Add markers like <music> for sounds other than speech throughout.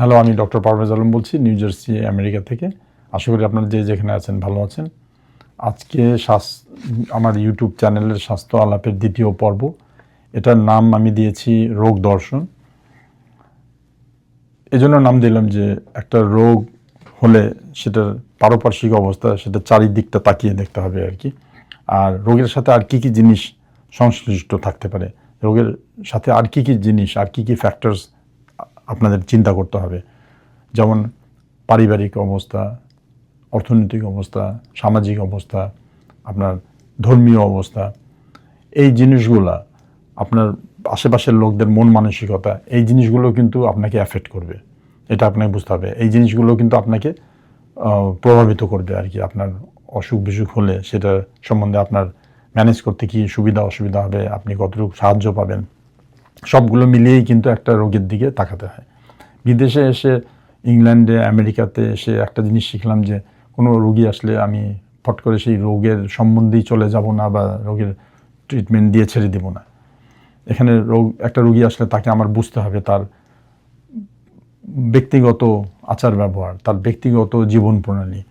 Hello আমি doctor Parvez Alam বলছি new jersey America থেকে। আশা করি আপনারা যে যেখানে আছেন ভালো আছেন। আজকে আমার ইউটিউব চ্যানেলের স্বাস্থ্য আলাপের দ্বিতীয় পর্ব। এটার নাম আমি দিয়েছি রোগ দর্শন। এজন্য নাম দিলাম যে একটা রোগ হলে সেটার পারপার্শ্বিক অবস্থা, সেটা চারিদিকটা তাকিয়ে দেখতে হবে আর কি। আর রোগের সাথে আর কি কি জিনিস সংশ্লিষ্ট থাকতে পারে? রোগের সাথে আর কি কি জিনিস, আর কি কি ফ্যাক্টরস আপনাদের চিন্তা করতে হবে। যেমন পারিবারিক অবস্থা, অর্থনৈতিক অবস্থা, সামাজিক অবস্থা, আপনার ধর্মীয় অবস্থা, এই জিনিসগুলা আপনার আশেপাশের লোকদের মন মানসিকতা, এই জিনিসগুলো কিন্তু আপনাকে অ্যাফেক্ট করবে। এটা আপনাকে বুঝতে হবে। এই জিনিসগুলো কিন্তু আপনাকে প্রভাবিত করবে আর কি। আপনার অসুখ বিসুখ হলে সেটা সম্বন্ধে আপনার ম্যানেজ করতে কি সুবিধা অসুবিধা হবে, আপনি কতটুকু সাহায্য পাবেন। সবগুলো মিলিয়েই কিন্তু একটা রোগের দিকে তাকাতে হয়। বিদেশে এসে, ইংল্যান্ডে, আমেরিকাতে এসে একটা জিনিস শিখলাম যে, কোনো রোগী আসলে আমি ফট করে সেই রোগের সম্বন্ধেই চলে যাব না বা রোগের ট্রিটমেন্ট দিয়ে ছেড়ে দেব না। এখানে রোগ, একটা রোগী আসলে তাকে আমার বুঝতে হবে তার ব্যক্তিগত আচার ব্যবহার, তার ব্যক্তিগত জীবন প্রণালী,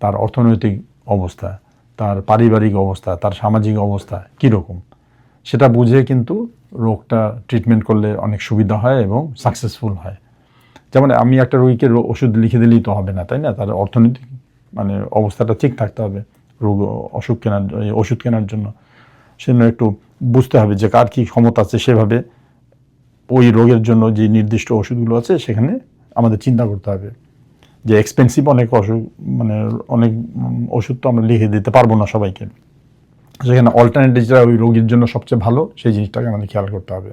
তার অর্থনৈতিক অবস্থা, তার পারিবারিক অবস্থা, তার সামাজিক অবস্থা কীরকম। সেটা বুঝে কিন্তু রোগটা ট্রিটমেন্ট করলে অনেক সুবিধা হয় এবং সাকসেসফুল হয়। যেমন আমি একটা রোগীকে ওষুধ লিখে দিলেই তো হবে না, তাই না? তার অর্থনৈতিক মানে অবস্থাটা ঠিক থাকতে হবে রোগ, অসুখ কেনার ওষুধ কেনার জন্য। সেজন্য একটু বুঝতে হবে যে কার কী ক্ষমতা আছে সেভাবে ওই রোগের জন্য যে নির্দিষ্ট ওষুধগুলো আছে সেখানে আমাদের চিন্তা করতে হবে। যে এক্সপেন্সিভ অনেক অসুখ মানে অনেক ওষুধ তো আমরা লিখে দিতে পারব না সবাইকে। সেখানে অল্টারনেটিভ যেটা ওই রোগীর জন্য সবচেয়ে ভালো, সেই জিনিসটাকে আমাদের খেয়াল করতে হবে।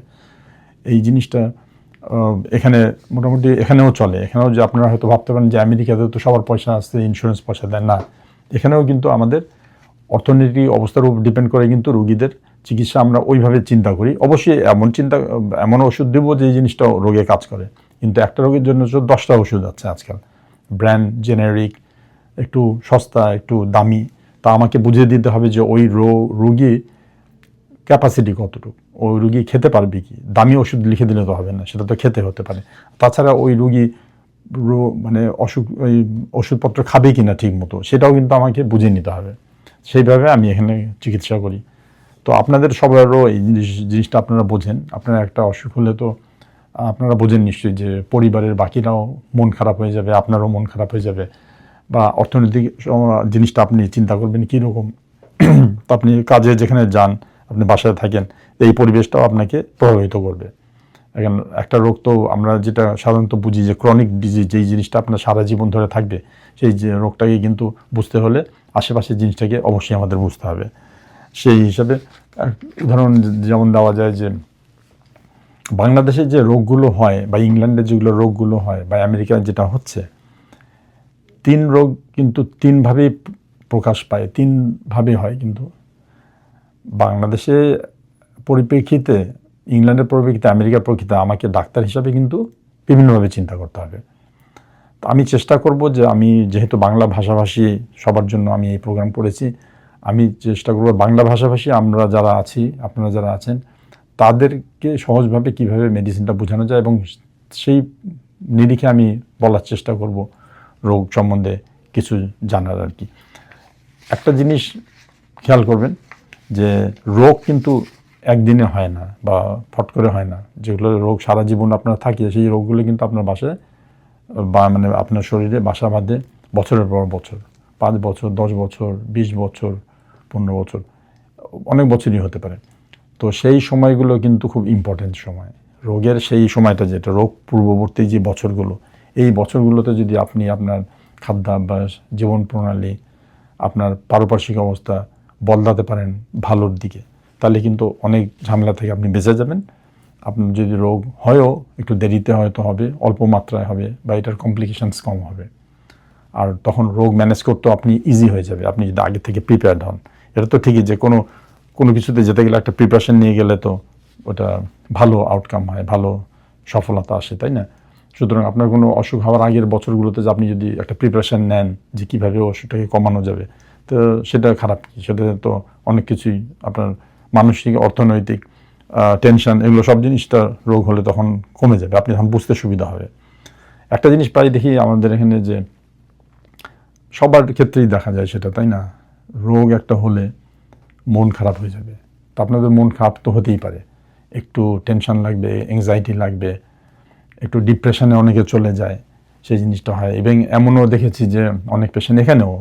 এই জিনিসটা এখানে মোটামুটি এখানেও চলে। এখানেও যে আপনারা হয়তো ভাবতে পারেন যে আমেরিকাতে তো সবার পয়সা আসছে ইন্স্যুরেন্স পয়সা দেয়। না, এখানেও কিন্তু আমাদের অর্থনৈতিক অবস্থার উপর ডিপেন্ড করে কিন্তু রোগীদের চিকিৎসা আমরা ওইভাবে চিন্তা করি। অবশ্যই এমন চিন্তা, এমন ওষুধ দেবো যে জিনিসটা রোগে কাজ করে। কিন্তু একটা রোগের জন্য দশটা ওষুধ আছে আজকাল। ব্র্যান্ড, জেনারিক, একটু সস্তা, একটু দামি। তা আমাকে বুঝিয়ে দিতে হবে যে ওই রো- রোগী ক্যাপাসিটি কতটুকু? ওই রুগী খেতে পারবে কি? দামি ওষুধ লিখে দিলে তো হবে না, সেটা তো খেতে হতে পারে। তাছাড়া ওই রুগী রো- মানে অসুখ, ওই ওষুধপত্র খাবে কি না ঠিক মতো সেটাও কিন্তু আমাকে বুঝে নিতে হবে। সেইভাবে আমি এখানে চিকিৎসা করি। তো আপনাদের সবারও এই জিনিস- জিনিসটা আপনারা বোঝেন। আপনারা একটা অসুখ হলে তো আপনারা বোঝেন নিশ্চয়ই যে পরিবারের বাকিরাও মন খারাপ হয়ে যাবে, আপনারও মন খারাপ হয়ে যাবে। বা অর্থনৈতিক জিনিসটা আপনি চিন্তা করবেন কীরকম? <clears throat> আপনি কাজে যেখানে যান, আপনি বাসায় থাকেন, এই পরিবেশটাও আপনাকে প্রভাবিত করবে। এখন একটা রোগ তো আমরা যেটা সাধারণত বুঝি যে ক্রনিক ডিজিজ যেই জিনিসটা আপনার সারা জীবন ধরে থাকবে, সেই রোগটাকে কিন্তু বুঝতে হলে আশেপাশের জিনিসটাকে অবশ্যই আমাদের বুঝতে হবে। সেই হিসাবে উদাহরণ যেমন দেওয়া যায় যে বাংলাদেশে যে রোগগুলো হয় বা ইংল্যান্ডে যেগুলো রোগগুলো হয় বা আমেরিকায় যেটা হচ্ছে তিন রোগ কিন্তু তিনভাবেই প্রকাশ পায় তিনভাবে হয় কিন্তু। বাংলাদেশে পরিপ্রেক্ষিতে, ইংল্যান্ডের পরিপ্রেক্ষিতে, আমেরিকার পরিপ্রেক্ষিতে আমাকে ডাক্তার হিসাবে কিন্তু বিভিন্নভাবে চিন্তা করতে হবে। তো আমি চেষ্টা করব যে আমি যেহেতু বাংলা ভাষাভাষী, সবার জন্য আমি এই প্রোগ্রাম করেছি, আমি চেষ্টা করব বাংলা ভাষাভাষী আমরা যারা আছি, আপনারা যারা আছেন, তাদেরকে সহজভাবে কীভাবে মেডিসিনটা বোঝানো যায় এবং সেই নিরিখে আমি বলার চেষ্টা করব। রোগ সম্বন্ধে কিছু জানার আর কি। একটা জিনিস খেয়াল করবেন যে রোগ কিন্তু একদিনে হয় না বা ফট করে হয় না। যেগুলো রোগ সারা জীবন আপনার থাকে, সেই রোগগুলো কিন্তু আপনার বাসায়, বা মানে আপনার শরীরে বাসা বাঁধে বছরের পর বছর। পাঁচ বছর, দশ বছর, বিশ বছর, পনেরো বছর, অনেক বছরই হতে পারে। তো সেই সময়গুলো কিন্তু খুব ইম্পর্টেন্ট সময়। রোগের সেই সময়টা যেটা, রোগ পূর্ববর্তী যে বছরগুলো এই বছরগুলোতে যদি আপনি আপনার খাদ্যাভ্যাস, জীবন প্রণালী, আপনার পারিপার্শ্বিক অবস্থা বদলাতে পারেন ভালোর দিকে, তাহলে কিন্তু অনেক ঝামেলা থেকে আপনি বেঁচে যাবেন। আপনার যদি রোগ হয়ও, একটু দেরিতে হয়তো হবে, অল্প মাত্রায় হবে বা এটার কমপ্লিকেশানস কম হবে। আর তখন রোগ ম্যানেজ করতেও আপনি ইজি হয়ে যাবে। আপনি যদি আগে থেকে প্রিপেয়ার্ড হন, এটা তো ঠিকই যে কোনো কোনো কিছুতে যেতে গেলে একটা প্রিপারেশন নিয়ে গেলে তো ওটা ভালো আউটকাম হয়, ভালো সফলতা আসে, তাই না? সুতরাং আপনার কোনো অসুখ হওয়ার আগের বছরগুলোতে যে আপনি যদি একটা প্রিপারেশন নেন যে কীভাবে অসুখটাকে কমানো যাবে, তো সেটা খারাপ কি? সেটা তো অনেক কিছুই আপনার মানসিক, অর্থনৈতিক টেনশন এগুলো সব জিনিসটা রোগ হলে তখন কমে যাবে। আপনি তখন বুঝতে সুবিধা হবে। একটা জিনিস প্রায় দেখি আমাদের এখানে যে সবার ক্ষেত্রেই দেখা যায় সেটা, তাই না? রোগ একটা হলে মন খারাপ হয়ে যাবে। তো আপনাদের মন খারাপ তো হতেই পারে। একটু টেনশন লাগবে এংজাইটি লাগবে একটু ডিপ্রেশনে অনেকে চলে যায়, সেই জিনিসটা হয়। এবং এমনও দেখেছি যে অনেক পেশেন্ট এখানেও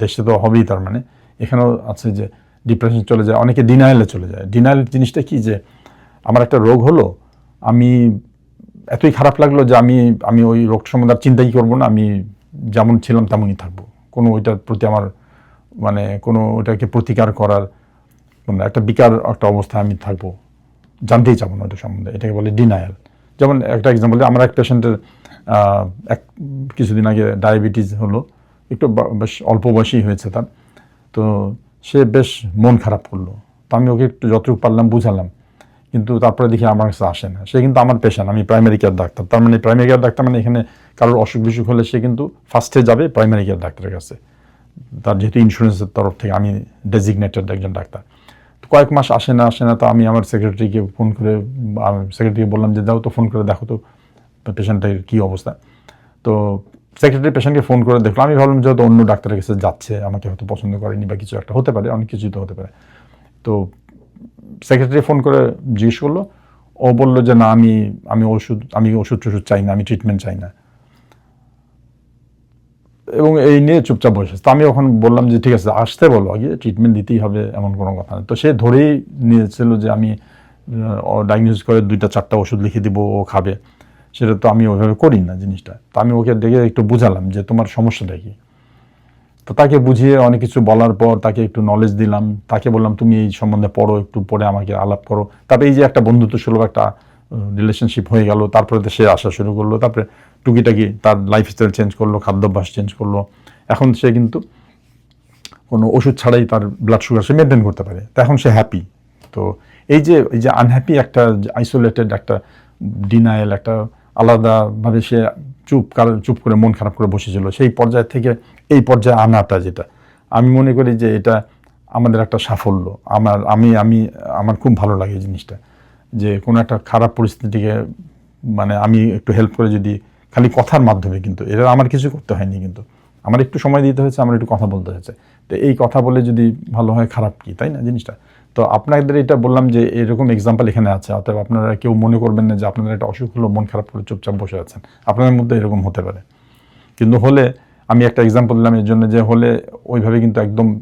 দেশে তো হবেই তার মানে। এখানেও আছে যে ডিপ্রেশন চলে যায়, অনেকে ডিনাইলে চলে যায়। ডিনাইল জিনিসটা কি যে আমার একটা রোগ হলো, আমি এতই খারাপ লাগল যে আমি আমি ওই রোগ সম্বন্ধে আর চিন্তাই করব না, আমি যেমন ছিলাম তেমনই থাকব। কোনো ওইটার প্রতি আমার মানে কোনো ওইটাকে প্রতিকার করার কোনো একটা বিকার একটা অবস্থায় আমি থাকব। জানতেই চাবো না ওইটা সম্বন্ধে। এটাকে বলে ডিনায়াল যেমন একটা এক্সাম্পল আমার এক পেশেন্টের এক কিছুদিন আগে ডায়াবেটিস হলো, একটু বেশ অল্প বয়সী হয়েছে তার। তো সে বেশ মন খারাপ করল। তো আমি ওকে একটু যতটুকু পারলাম বুঝালাম। কিন্তু তারপরে দেখি আমার কাছে আসে না। সে কিন্তু আমার পেশেন্ট আমি প্রাইমারি কেয়ার ডাক্তার। তার মানে প্রাইমারি কেয়ার ডাক্তার মানে এখানে কারোর অসুখ বিসুখ হলে সে কিন্তু ফার্স্টে যাবে প্রাইমারি কেয়ার ডাক্তারের কাছে। তার যেহেতু ইন্স্যুরেন্সের তরফ থেকে আমি ডেজিগনেটেড একজন ডাক্তার। কয়েক মাস আসে না আসে না, তো আমি আমার সেক্রেটারিকে ফোন করে সেক্রেটারিকে বললাম যে, দাও তো ফোন করে দেখো তো পেশেন্টের কী অবস্থা? তো সেক্রেটারি পেশেন্টকে ফোন করে দেখলাম আমি ভাবলাম যেহেতু অন্য ডাক্তারের কাছে যাচ্ছে, আমাকে হয়তো পছন্দ করেনি বা কিছু একটা হতে পারে, অনেক কিছুই তো হতে পারে। তো সেক্রেটারি ফোন করে জিজ্ঞেস করল। ও বলল যে, না, আমি আমি ওষুধ আমি ওষুধ টষুধ চাই না, আমি ট্রিটমেন্ট চাই না। এবং এই নিয়ে চুপচাপ বসে। তো আমি ওখানে বললাম যে, ঠিক আছে, আসতে বলো, আগে ট্রিটমেন্ট দিতেই হবে এমন কোনো কথা নেই। তো সে ধরেই নিয়েছিল যে, আমি ডায়াগনোস করে দুইটা, চারটা ওষুধ লিখে দিব, ও খাবে। সেটা তো আমি ওইভাবে করি না জিনিসটা। তো আমি ওকে দেখে একটু বুঝালাম যে, তোমার সমস্যাটা কি? তো তাকে বুঝিয়ে অনেক কিছু বলার পর তাকে একটু নলেজ দিলাম। তাকে বললাম, তুমি এই সম্বন্ধে পড়ো, একটু পড়ে আমাকে আলাপ করো। তারপরে এই যে একটা বন্ধুত্ব সুলভ একটা রিলেশনশিপ হয়ে গেল। তারপরে তো সে আসা শুরু করল। তারপরে টুকিটাকি তার লাইফস্টাইল চেঞ্জ করল, খাদ্যাভ্যাস চেঞ্জ করল। এখন সে কিন্তু কোনো ওষুধ ছাড়াই তার ব্লাড সুগার সে মেনটেন করতে পারে। তো এখন সে হ্যাপি তো এই যে এই যে আনহ্যাপি একটা আইসোলেটেড একটা ডিনায়াল একটা আলাদাভাবে সে চুপ চুপ করে মন খারাপ করে বসেছিল, সেই পর্যায় থেকে এই পর্যায়ে আনাটা যেটা। আমি মনে করি যে এটা আমাদের একটা সাফল্য। আমার, আমি আমি, আমার খুব ভালো লাগে এই জিনিসটা। যে কোনো একটা খারাপ পরিস্থিতিকে মানে আমি একটু হেল্প করে যদি খালি কথার মাধ্যমে কিন্তু। এটা আমার কিছু করতে হয়নি কিন্তু। আমার একটু সময় দিতে হয়েছে, আমার একটু কথা বলতে হয়েছে। তো এই কথা বলে যদি ভালো হয়, খারাপ কি? তাই না জিনিসটা? তো আপনাদের এটা বললাম যে এরকম এক্সাম্পল এখানে আছে। অতএব আপনারা কেউ মনে করবেন না যে আপনাদের একটা অসুখ হলো, মন খারাপ করে চুপচাপ বসে আছেন। আপনাদের মধ্যে এরকম হতে পারে। কিন্তু হলে আমি একটা এক্সাম্পল দিলাম এর জন্য যে হলে ওইভাবে কিন্তু একদম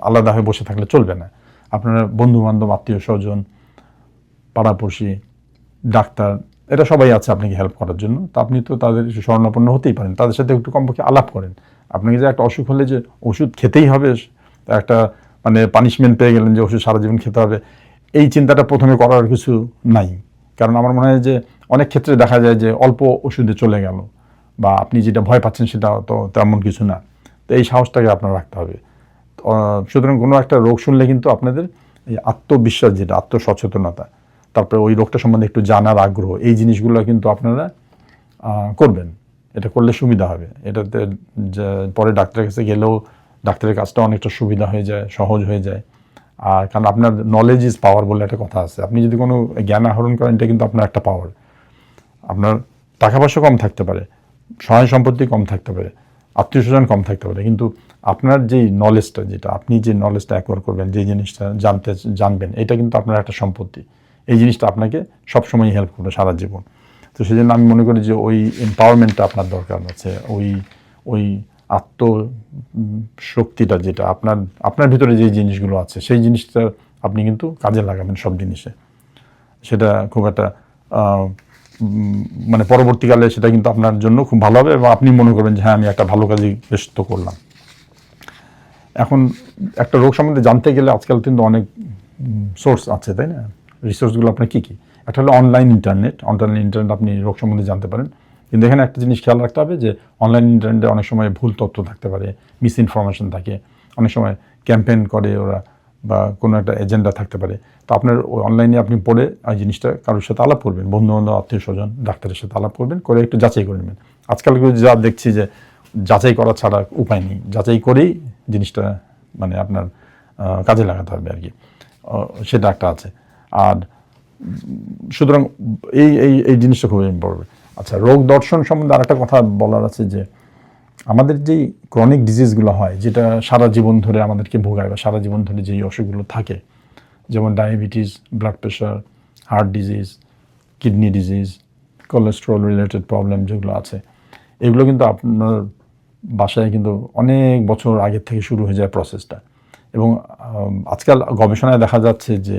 আলাদা হয়ে বসে থাকলে চলবে না। আপনারা বন্ধু বান্ধব আত্মীয় স্বজন, পাড়াপড়শি, ডাক্তার এটা সবাই আছে আপনাকে হেল্প করার জন্য। তো আপনি তো তাদের স্বর্ণাপন্ন হতেই পারেন, তাদের সাথে একটু কমপক্ষে আলাপ করেন। আপনাকে যে একটা অসুখ হলে যে ওষুধ খেতেই হবে, একটা মানে পানিশমেন্ট পেয়ে গেলেন যে ওষুধ সারা জীবন খেতে হবে, এই চিন্তাটা প্রথমে করার কিছু নাই। কারণ আমার মনে হয় যে অনেক ক্ষেত্রে দেখা যায় যে অল্প ওষুধে চলে গেল বা আপনি যেটা ভয় পাচ্ছেন সেটা তো তেমন কিছু না। তো এই সাহসটাকে আপনার রাখতে হবে। সুতরাং কোনো একটা রোগ শুনলে কিন্তু আপনাদের এই আত্মবিশ্বাস যেটা, আত্মসচেতনতা তারপরে ওই রোগটা সম্বন্ধে একটু জানার আগ্রহ, এই জিনিসগুলো কিন্তু আপনারা করবেন। এটা করলে সুবিধা হবে। এটাতে পরে ডাক্তারের কাছে গেলেও ডাক্তারের কাজটা অনেকটা সুবিধা হয়ে যায়, সহজ হয়ে যায়। আর কারণ আপনার নলেজ ইজ পাওয়ার বলে একটা কথা আছে। আপনি যদি কোনো জ্ঞান আহরণ করেন, এটা কিন্তু আপনার একটা পাওয়ার আপনার টাকা পয়সা কম থাকতে পারে, সহায় সম্পত্তি কম থাকতে পারে, আত্মীয় স্বজন কম থাকতে পারে। কিন্তু আপনার যেই নলেজটা যেটা আপনি যে নলেজটা অ্যাকোয়ার করবেন, যে জিনিসটা জানতে, জানবেন, এটা কিন্তু আপনার একটা সম্পত্তি। এই জিনিসটা আপনাকে সবসময় হেল্প করবে সারা জীবন। তো সেই জন্য আমি মনে করি যে ওই এম্পাওয়ারমেন্টটা আপনার দরকার আছে, ওই ওই আত্ম শক্তিটা যেটা আপনার আপনার ভিতরে যে জিনিসগুলো আছে, সেই জিনিসটা আপনি কিন্তু কাজে লাগাবেন সব জিনিসে। সেটা খুব একটা মানে পরবর্তীকালে সেটা কিন্তু আপনার জন্য খুব ভালো হবে এবং আপনি মনে করবেন যে হ্যাঁ আমি একটা ভালো কাজই বেশ তো করলাম। এখন একটা রোগ সম্বন্ধে জানতে গেলে আজকাল কিন্তু অনেক সোর্স আছে, তাই না? রিসোর্সগুলো আপনার কী কী? একটা হলো অনলাইন ইন্টারনেট অনলাইন ইন্টারনেট আপনি রোগ সম্বন্ধে জানতে পারেন। কিন্তু এখানে একটা জিনিস খেয়াল রাখতে হবে যে অনলাইন ইন্টারনেটে অনেক সময় ভুল তথ্য থাকতে পারে মিস ইনফরমেশন থাকে। অনেক সময় ক্যাম্পেন করে ওরা বা কোনো একটা এজেন্ডা থাকতে পারে। তো আপনার ওই অনলাইনে আপনি পড়ে ওই জিনিসটা কারোর সাথে আলাপ করবেন বন্ধু বান্ধব আত্মীয় স্বজন ডাক্তারের সাথে আলাপ করবেন, করে একটু যাচাই করে নেবেন। আজকাল যা দেখছি যে, যাচাই করা ছাড়া উপায় নেই। যাচাই করেই জিনিসটা মানে আপনার কাজে লাগাতে হবে আর কি। সেটা একটা আছে। আর সুতরাং এই এই এই জিনিসটা খুবই ইম্পর্টেন্ট আচ্ছা রোগ দর্শন সম্বন্ধে আরেকটা কথা বলার আছে যে, আমাদের যেই ক্রনিক ডিজিজগুলো হয়, যেটা সারা জীবন ধরে আমাদেরকে ভোগায় বা সারা জীবন ধরে যেই অসুখগুলো থাকে, যেমন diabetes blood pressure heart disease kidney disease cholesterol related problem যেগুলো আছে, এগুলো কিন্তু আপনার বাসায় কিন্তু অনেক বছর আগের থেকে শুরু হয়ে যায় প্রসেসটা এবং আজকাল গবেষণায় দেখা যাচ্ছে যে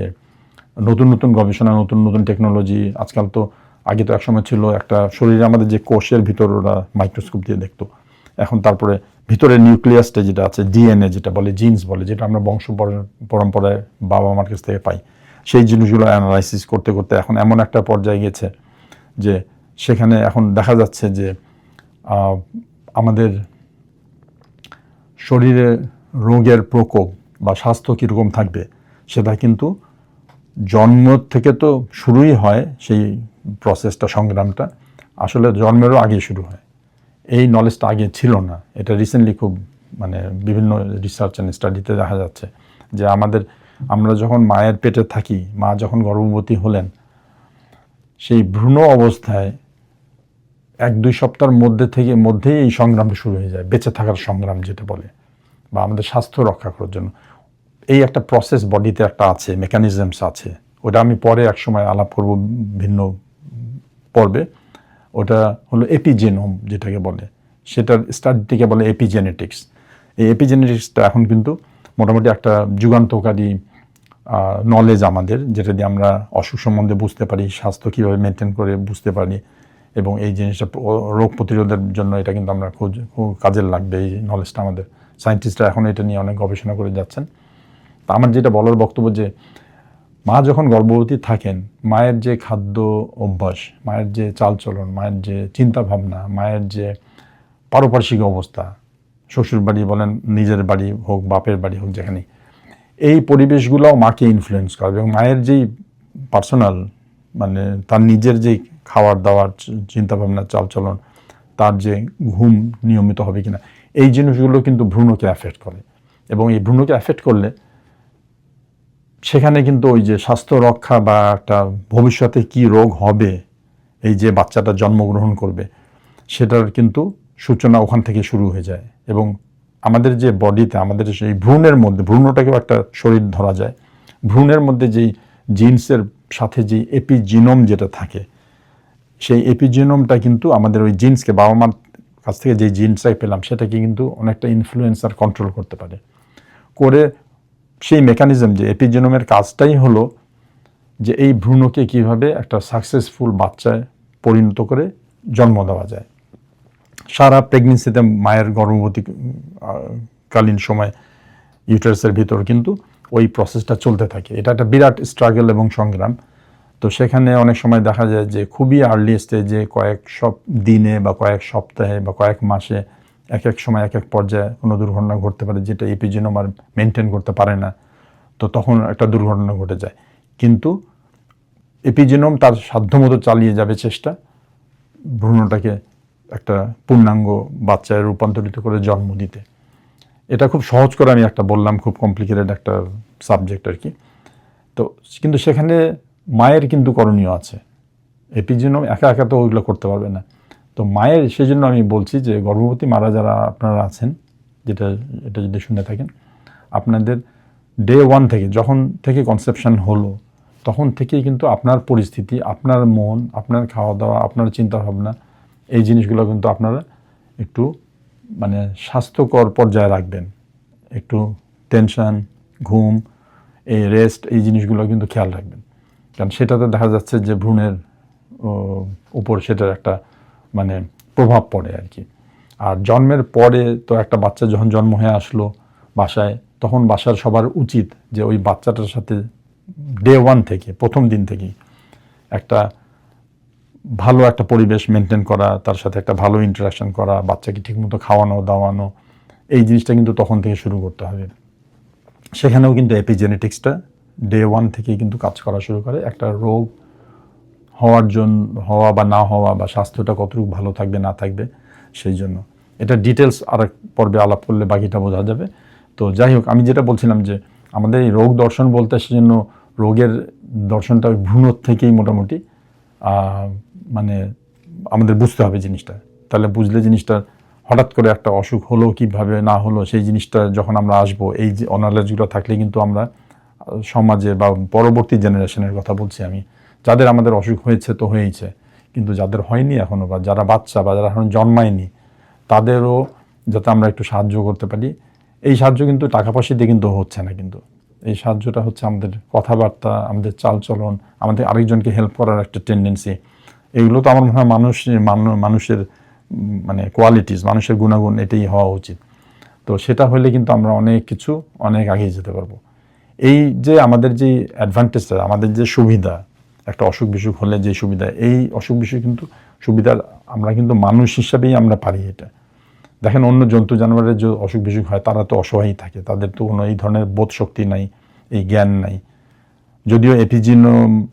নতুন নতুন গবেষণা, নতুন নতুন টেকনোলজি আজকাল তো আগে তো একসময় ছিল একটা শরীরে আমাদের যে কোষের ভিতর ওরা মাইক্রোস্কোপ দিয়ে দেখতো। এখন তারপরে ভিতরে নিউক্লিয়াসটা যেটা আছে ডিএনএ যেটা বলে জিন্স বলে, যেটা আমরা বংশ পরম্পরায় বাবা মার কাছ থেকে পাই। সেই জিনিসগুলো অ্যানালাইসিস করতে করতে এখন এমন একটা পর্যায়ে গেছে যে সেখানে এখন দেখা যাচ্ছে যে আমাদের শরীরে রোগের প্রকোপ বা স্বাস্থ্য কীরকম থাকবে, সেটা কিন্তু জন্ম থেকে তো শুরুই হয় সেই প্রসেসটা সংগ্রামটা। আসলে জন্মেরও আগে শুরু হয়। এই নলেজটা আগে ছিল না। এটা রিসেন্টলি খুব মানে বিভিন্ন রিসার্চ অ্যান্ড স্টাডিতে দেখা যাচ্ছে যে আমাদের, আমরা যখন মায়ের পেটে থাকি, মা যখন গর্ভবতী হলেন, সেই ভ্রূণ অবস্থায় এক দুই সপ্তাহের মধ্যে থেকে, মধ্যেই এই সংগ্রামটা শুরু হয়ে যায়। বেঁচে থাকার সংগ্রাম যেটা বলে। বা আমাদের স্বাস্থ্য রক্ষা করার জন্য। এই একটা প্রসেস বডিতে একটা আছে মেকানিজমস আছে। ওটা আমি পরে এক সময় আলাপ করব ভিন্ন পর্বে। ওটা হলো এপিজেনোম যেটাকে বলে। সেটার স্টাডিটিকে বলে এপিজেনেটিক্স এই এপিজেনেটিক্সটা এখন কিন্তু মোটামুটি একটা যুগান্তকারী নলেজ আমাদের, যেটা দিয়ে আমরা অসুখ সম্বন্ধে বুঝতে পারি, স্বাস্থ্য কীভাবে মেনটেন করে বুঝতে পারি এবং এই জিনিসটা রোগ প্রতিরোধের জন্য এটা কিন্তু আমরা খুব কাজের লাগবে এই নলেজটা আমাদের। সায়েন্টিস্টরা এখন এটা নিয়ে অনেক গবেষণা করে যাচ্ছেন। তা আমার যেটা বলার বক্তব্য যে, মা যখন গর্ভবতী থাকেন, মায়ের যে খাদ্য অভ্যাস, মায়ের যে চালচলন, মায়ের যে চিন্তা ভাবনা মায়ের যে পারপার্শ্বিক অবস্থা শ্বশুর বাড়ি বলেন, নিজের বাড়ি হোক, বাপের বাড়ি হোক যেখানে এই পরিবেশগুলোও মাকে ইনফ্লুয়েন্স করে এবং মায়ের যেই পার্সোনাল মানে তার নিজের যেই খাওয়ার দাওয়ার চিন্তা ভাবনা চালচলন, তার যে ঘুম নিয়মিত হবে কিনা, এই জিনিসগুলো কিন্তু ভ্রূণকে অ্যাফেক্ট করে এবং এই ভ্রূণকে অ্যাফেক্ট করলে সেখানে কিন্তু ওই যে স্বাস্থ্য রক্ষা বা একটা ভবিষ্যতে কি রোগ হবে, এই যে বাচ্চাটা জন্মগ্রহণ করবে, সেটার কিন্তু সূচনা ওখান থেকে শুরু হয়ে যায়। এবং আমাদের যে বডিতে, আমাদের সেই ভ্রূণের মধ্যে, ভ্রূণটাকেও একটা শরীর ধরা যায়। ভ্রূণের মধ্যে যেই জিন্সের সাথে যেই এপিজিনোম যেটা থাকে, সেই এপিজিনোমটা কিন্তু আমাদের ওই জিন্সকে, বাবা মার কাছ থেকে যে জিন্সটাই পেলাম, সেটাকে কিন্তু অনেকটা ইনফ্লুয়েন্স আর কন্ট্রোল করতে পারে। করে সেই মেকানিজম যে এপিজেনোমের কাজটাই হলো যে এই ভ্রূণকে কীভাবে একটা সাকসেসফুল বাচ্চায় পরিণত করে জন্ম দেওয়া যায়। সারা প্রেগনেন্সিতে মায়ের গর্ভবতী কালীন সময় ইউটারাসের ভিতর কিন্তু ওই প্রসেসটা চলতে থাকে। এটা একটা বিরাট স্ট্রাগল এবং সংগ্রাম। তো সেখানে অনেক সময় দেখা যায় যে খুবই আর্লি স্টেজে কয়েক সব দিনে বা কয়েক সপ্তাহে বা কয়েক মাসে এক এক সময় এক এক পর্যায়ে কোনো দুর্ঘটনা ঘটতে পারে যেটা এপিজেনোম আর মেনটেন করতে পারে না। তো তখন একটা দুর্ঘটনা ঘটে যায়। কিন্তু এপিজেনোম তার সাধ্যমতো চালিয়ে যাবে চেষ্টা, ভ্রূণটাকে একটা পূর্ণাঙ্গ বাচ্চায় রূপান্তরিত করে জন্ম দিতে। এটা খুব সহজ করে আমি একটা বললাম, খুব কমপ্লিকেটেড একটা সাবজেক্ট আর কি। তো কিন্তু সেখানে মায়ের কিন্তু করণীয় আছে। এপিজেনোম একা একা তো ওইগুলো করতে পারবে না। তো মায়ের, সেজন্য আমি বলছি যে গর্ভবতী মারা যারা আপনারা আছেন, যেটা, এটা যদি শুনে থাকেন, আপনাদের ডে ওয়ান থেকে, যখন থেকে কনসেপশন হলো, তখন থেকেই কিন্তু আপনার পরিস্থিতি, আপনার মন, আপনার খাওয়া দাওয়া আপনার চিন্তা ভাবনা এই জিনিসগুলো কিন্তু আপনারা একটু মানে স্বাস্থ্যকর পর্যায়ে রাখবেন। একটু টেনশন ঘুম, এই রেস্ট এই জিনিসগুলো কিন্তু খেয়াল রাখবেন। কারণ সেটাতে দেখা যাচ্ছে যে ভ্রূণের উপর সেটার একটা মানে প্রভাব পড়ে আর কি। আর জন্মের পরে তো একটা বাচ্চা যখন জন্ম হয়ে আসলো বাসায়, তখন বাসার সবার উচিত যে ওই বাচ্চাটার সাথে ডে ওয়ান থেকে, প্রথম দিন থেকেই একটা ভালো একটা পরিবেশ মেনটেন করা, তার সাথে একটা ভালো ইন্টারাকশন করা, বাচ্চাকে ঠিকমতো খাওয়ানো, দাওয়ানো, এই জিনিসটা কিন্তু তখন থেকে শুরু করতে হবে। সেখানেও কিন্তু এপিজেনেটিক্সটা ডে ওয়ান থেকেই কিন্তু কাজ করা শুরু করে। একটা রোগ হওয়ার জন্য হওয়া বা না হওয়া বা স্বাস্থ্যটা কতটুকু ভালো থাকবে, না থাকবে, সেই জন্য। এটা ডিটেলস আর এক পর্বে আলাপ করলে বাকিটা বোঝা যাবে। তো যাই হোক, আমি যেটা বলছিলাম যে আমাদের এই রোগ দর্শন বলতে সেজন্য রোগের দর্শনটা ওই ভ্রূণ থেকেই মোটামুটি মানে আমাদের বুঝতে হবে জিনিসটা। তাহলে বুঝলে জিনিসটা হঠাৎ করে একটা অসুখ হলো কীভাবে, না হলো, সেই জিনিসটা যখন আমরা আসব, এই যে অনালেজগুলো থাকলে কিন্তু আমরা সমাজে বা পরবর্তী জেনারেশনের কথা বলছি আমি যাদের আমাদের অসুখ হয়েছে তো হয়েইছে, কিন্তু যাদের হয়নি এখনও বা যারা বাচ্চা বা যারা এখন জন্মায়নি, তাদেরও যাতে আমরা একটু সাহায্য করতে পারি। এই সাহায্য কিন্তু টাকা পয়সা দিয়ে কিন্তু হচ্ছে না কিন্তু। এই সাহায্যটা হচ্ছে আমাদের কথাবার্তা, আমাদের চালচলন, আমাদের আরেকজনকে হেল্প করার একটা টেন্ডেন্সি এগুলো তো আমার মনে হয় মানুষ মানুষের মানে কোয়ালিটিস মানুষের গুণাগুণ এটাই হওয়া উচিত। তো সেটা হলে কিন্তু আমরা অনেক কিছু, অনেক এগিয়ে যেতে পারব। এই যে আমাদের যে অ্যাডভান্টেজটা আমাদের যে সুবিধা একটা অসুখ বিসুখ হলে যে সুবিধা, এই অসুখ বিসুখ কিন্তু সুবিধার আমরা কিন্তু মানুষ হিসাবেই আমরা পারি এটা। দেখেন অন্য জন্তু জানোয়ারের যে অসুখ বিসুখ হয়, তারা তো অসহায় থাকে, তাদের তো কোনো এই ধরনের বোধ শক্তি নাই, এই জ্ঞান নাই। যদিও এপিজিন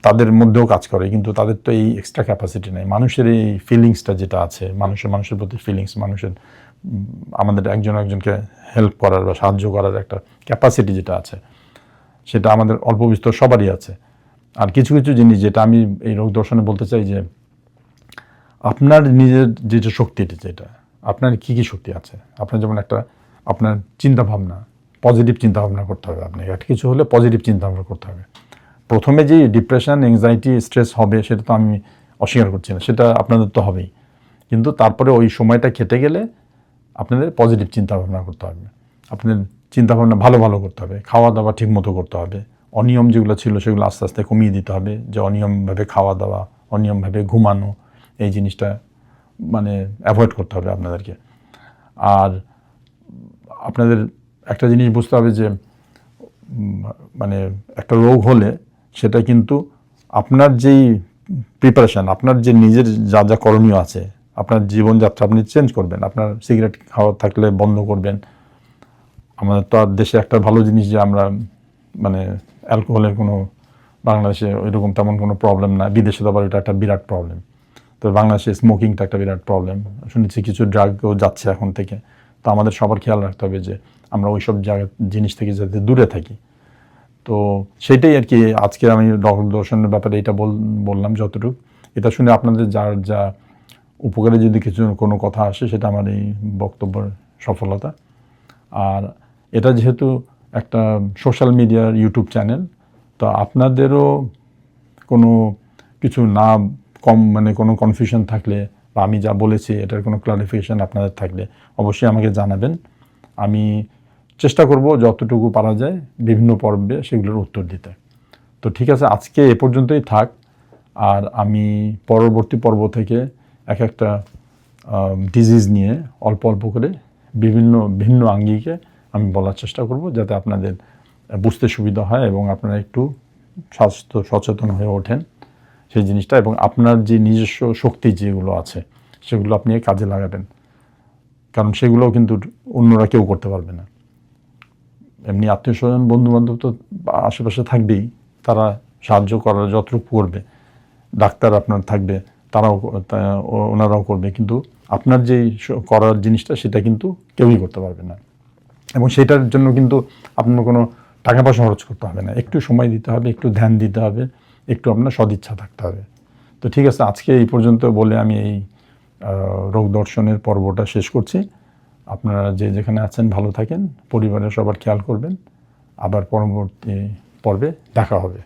তাদের মধ্যেও কাজ করে, কিন্তু তাদের তো এই এক্সট্রা ক্যাপাসিটি নেই। মানুষের এই ফিলিংসটা যেটা আছে, মানুষের মানুষের প্রতি ফিলিংস মানুষের আমাদের একজন একজনকে হেল্প করার বা সাহায্য করার একটা ক্যাপাসিটি যেটা আছে, সেটা আমাদের অল্প বিস্তর সবারই আছে। আর কিছু কিছু জিনিস যেটা আমি এই রোগ দর্শনে বলতে চাই যে আপনার নিজের যে যেটা শক্তিটা যেটা, আপনার কি কি শক্তি আছে? আপনার যেমন একটা আপনার চিন্তা ভাবনা পজিটিভ চিন্তা ভাবনা করতে হবে আপনাকে। একটা কিছু হলে পজিটিভ চিন্তা ভাবনা করতে হবে। প্রথমে যে ডিপ্রেশন এংজাইটি স্ট্রেস হবে সেটা তো আমি অস্বীকার করছি না, সেটা আপনাদের তো হবেই। কিন্তু তারপরে ওই সময়টা কেটে গেলে আপনাদের পজিটিভ চিন্তা ভাবনা করতে হবে। আপনাদের চিন্তা ভাবনা ভালো ভালো করতে হবে, খাওয়া দাওয়া ঠিক মতো করতে হবে। অনিয়ম যেগুলো ছিল সেগুলো আস্তে আস্তে কমিয়ে দিতে হবে, যে অনিয়মভাবে খাওয়া দাওয়া, অনিয়মভাবে ঘুমানো, এই জিনিসটা মানে অ্যাভয়েড করতে হবে আপনাদেরকে। আর আপনাদের একটা জিনিস বুঝতে হবে যে মানে একটা রোগ হলে সেটা কিন্তু আপনার যেই প্রিপারেশন আপনার যে নিজের যা যা করণীয় আছে, আপনার জীবনযাত্রা আপনি চেঞ্জ করবেন, আপনার সিগারেট খাওয়া থাকলে বন্ধ করবেন। আমাদের তো আর দেশে একটা ভালো জিনিস যে আমরা মানে অ্যালকোহলের কোনো, বাংলাদেশে ওইরকম তেমন কোনো প্রবলেম না। বিদেশে তো আবার এটা একটা বিরাট প্রবলেম তো বাংলাদেশে স্মোকিংটা একটা বিরাট প্রবলেম শুনেছি কিছু ড্রাগও যাচ্ছে এখন থেকে। তো আমাদের সবার খেয়াল রাখতে হবে যে আমরা ওই সব জায়গা, জিনিস থেকে যাতে দূরে থাকি। তো সেটাই আর কি, আজকে আমি দর্শনের ব্যাপারে এটা বল, বললাম যতটুকু। এটা শুনে আপনাদের যার যা উপকারে যদি কিছু কোনো কথা আসে, সেটা আমার এই বক্তব্যের সফলতা। আর এটা যেহেতু একটা সোশ্যাল মিডিয়ার ইউটিউব চ্যানেল তো আপনাদেরও কোনো কিছু না কম মানে কোনো কনফিউশন থাকলে বা আমি যা বলেছি এটার কোনো ক্লারিফিকেশন আপনাদের থাকলে অবশ্যই আমাকে জানাবেন। আমি চেষ্টা করব যতটুকু পারা যায় বিভিন্ন পর্বে সেগুলোর উত্তর দিতে। তো ঠিক আছে, আজকে এ পর্যন্তই থাক। আর আমি পরবর্তী পর্ব থেকে এক একটা ডিজিজ নিয়ে অল্প অল্প করে বিভিন্ন ভিন্ন আঙ্গিকে বলার চেষ্টা করব যাতে আপনাদের বুঝতে সুবিধা হয় এবং আপনারা একটু স্বাস্থ্য সচেতন হয়ে ওঠেন সেই জিনিসটা এবং আপনার যে নিজস্ব শক্তি যেগুলো আছে, সেগুলো আপনি কাজে লাগাবেন। কারণ সেগুলোও কিন্তু অন্যরা কেউ করতে পারবে না। এমনি আত্মীয় স্বজন বন্ধু বান্ধব তো আশেপাশে থাকবেই, তারা সাহায্য করার যতটুকু করবে, ডাক্তার আপনার থাকবে, তারাও ওনারাও করবে, কিন্তু আপনার যে করার জিনিসটা সেটা কিন্তু কেউই করতে পারবে না। এবং সেটার জন্য কিন্তু আপনার কোনো টাকা পয়সা খরচ করতে হবে না। একটু সময় দিতে হবে, একটু ধ্যান দিতে হবে, একটু আপনার সদিচ্ছা থাকতে হবে। তো ঠিক আছে, আজকে এই পর্যন্ত বলে আমি এই রোগ দর্শনের পর্বটা শেষ করছি। আপনারা যে যেখানে আছেন ভালো থাকেন, পরিবারের সবার খেয়াল করবেন। আবার পরবর্তী পর্বে দেখা হবে।